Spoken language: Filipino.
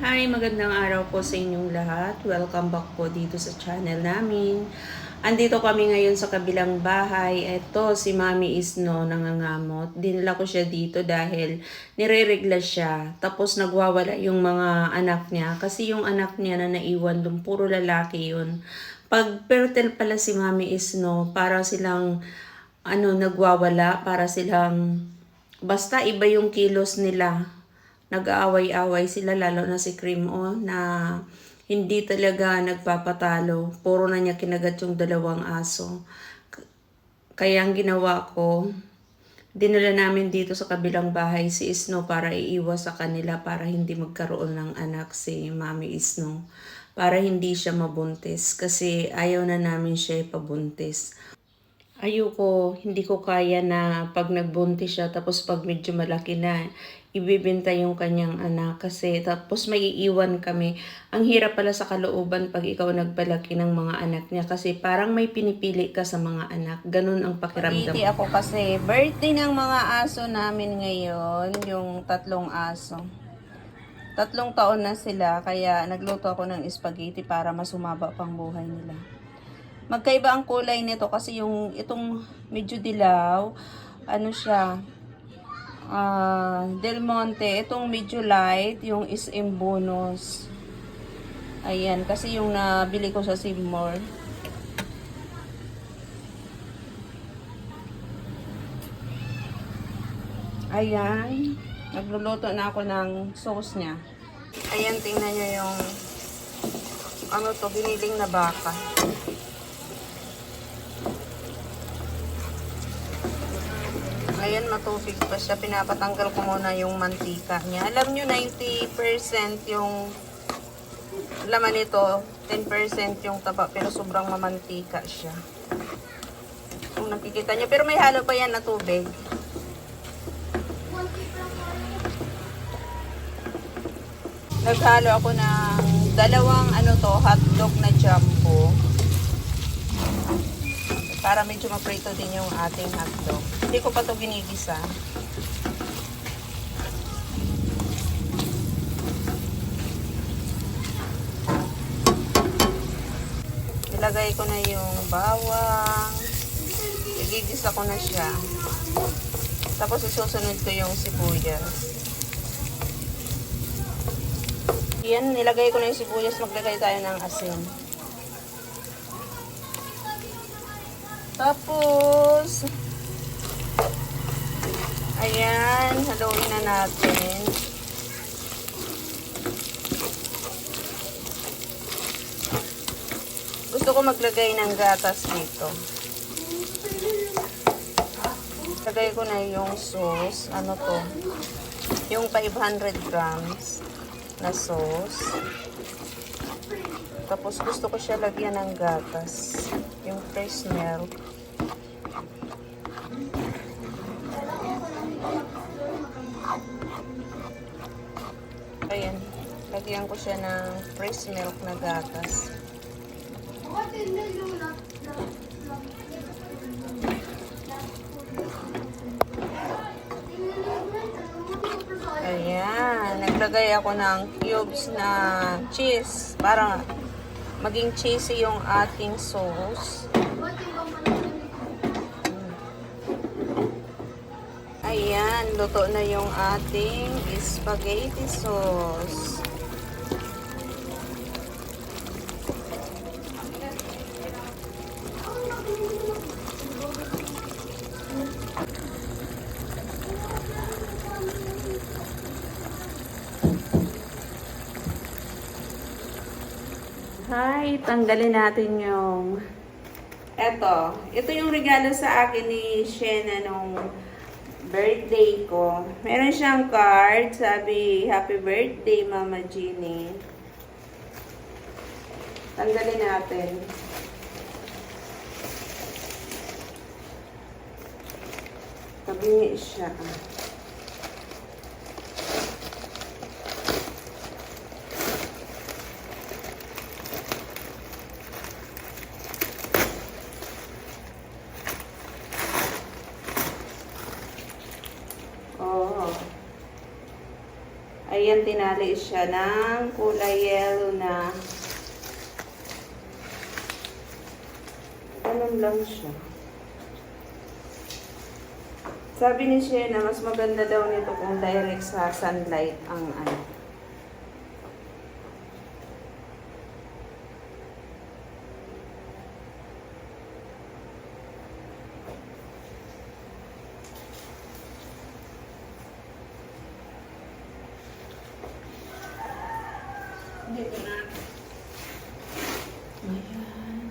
Hi, magandang araw po sa inyong lahat. Welcome back po dito sa channel namin. Andito kami ngayon sa kabilang bahay. Ito, si Mami Isno nangangamot. Dinala ko siya dito dahil nire-regla siya. Tapos nagwawala yung mga anak niya. Kasi yung anak niya na naiwan dun, puro lalaki yun. Pag fertile pala si Mami Isno, para silang ano, nagwawala, para silang basta iba yung kilos nila nag-aaway-away sila lalo na si Cream O na hindi talaga nagpapatalo. Puro na niya kinagat yung dalawang aso. Kaya ang ginawa ko, dinala namin dito sa kabilang bahay si Isno para iiwas sa kanila para hindi magkaroon ng anak si Mami Isno. Para hindi siya mabuntis kasi ayaw na namin siya ipabuntis. Ayoko, hindi ko kaya na pag nagbuntis siya tapos pag medyo malaki na, ibibenta yung kanyang anak kasi tapos may iiwan kami. Ang hirap pala sa kalooban pag ikaw nagpalaki ng mga anak niya kasi parang may pinipili ka sa mga anak. Ganun ang pakiramdam. Hindi ako kasi birthday ng mga aso namin ngayon, yung tatlong aso. Tatlong taon na sila, kaya nagluto ako ng spaghetti para masumaba pang buhay nila. Magkaiba ang kulay nito kasi yung itong medyo dilaw, ano siya, ah Del Monte, itong medyo light, yung SM bonus. Ayan, kasi yung nabili ko sa Seymour. Ayan. Nagluluto na ako ng sauce niya. Ayan, tingnan nyo yung ano to, giniling na baka. Ayan, matubig pa siya. Pinapatanggal ko muna yung mantika niya. Alam nyo, 90% yung laman nito, 10% yung taba, pero sobrang mamantika siya. Kung nakikita nyo. Pero may halo pa yan na tubig. Naghalo ako ng dalawang ano to, hotdog na jumbo. Para medyo maprito din yung ating hotdog. Hindi ko pa to ginigisa. Ilagay ko na yung bawang. Igigisa ko na siya. Tapos isusunod ko yung sibuyas. Yan, nilagay ko na yung sibuyas. Maglagay tayo ng asin. Tapos, ayan, haluin na natin. Gusto ko maglagay ng gatas dito. Lagay ko na yung sauce. Ano to? Yung 500 grams na sauce. Tapos gusto ko siya lagyan ng gatas. Yung fresh milk. Ayan. Lagyan ko siya ng fresh milk na gatas. Ayan. Naglagay ako ng cubes na cheese para maging cheesy yung ating sauce. Ayan, luto na yung ating spaghetti sauce. Hi, tanggalin natin yung... Eto, ito yung regalo sa akin ni Shena nung birthday ko. Meron siyang card, sabi, Happy Birthday, Mama Jeannie. Tanggalin natin. Tabingi siya. Ayan. Tinali siya ng kulay yellow na. Ganun lang siya. Sabi ni Shena, mas maganda daw nito kung direct sa sunlight ang ano. Dito na. Ayan.